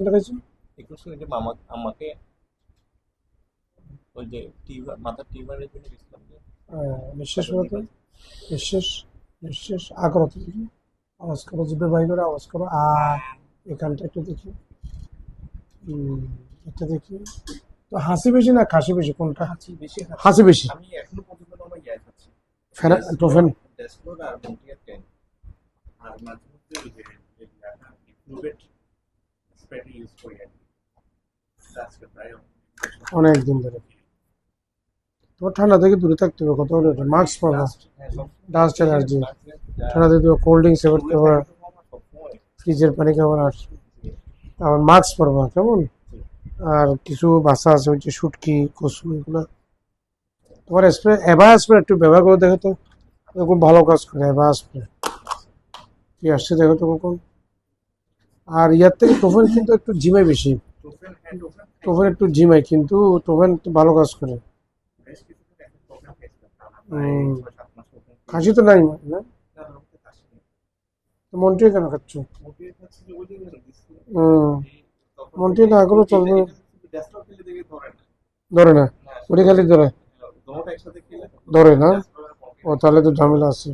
দেখাইছো একটু শুনে যে মামা আমাকে ওই যে টিউবার মাথার টিউবারের জন্য গেছিলাম নিঃশ্বাস করতে নিঃশ্বাস নিঃশ্বাস আ দেখি আওয়াজ করো জিভে বাই করে আওয়াজ করো আ এখানটা একটু দেখি এটা দেখি তো হাসি বেশি না কাশি বেশি কোনটা হাঁচি বেশি হাসি বেশি আমি এখনও পর্যন্ত আমার ইয়ে টোফেন ড্যাশবোর্ড আর মন্টিয়ার টেন আর মাঝে মধ্যে ওই যে ইনক্লুডেড স্প্রেড ইউজ করি অনেক দিন ধরে। তোমার ঠান্ডা থেকে দূরে থাকতে হবে কত মাস্ক সব ডাস্ট অ্যালার্জি ঠান্ডা থেকে কোল্ড ড্রিঙ্কস এবার খাবার ফ্রিজের পানি খাবার আর আবার মাস্ক পরবা কেমন? আর কিছু বাসা আছে হচ্ছে শুটকি কসু এগুলো। তোমার স্প্রে এভা স্প্রে একটু ব্যবহার করে দেখো তো। খুব ভালো কাজ করে এভা স্প্রে কি আসছে দেখো তো কখন? আর ইয়ার থেকে টোফেন কিন্তু একটু জিমাই বেশি। টোফেন একটু জিমাই কিন্তু টোফেন ভালো কাজ করে। কাশি তো নাই, না? কেন খাচ্ছ? মন্টিয়ে না এগুলো চলবে ধরে না। ওটি খালি ধরে। ধরে না? ও, তাহলে তো ঝামেলা আছে।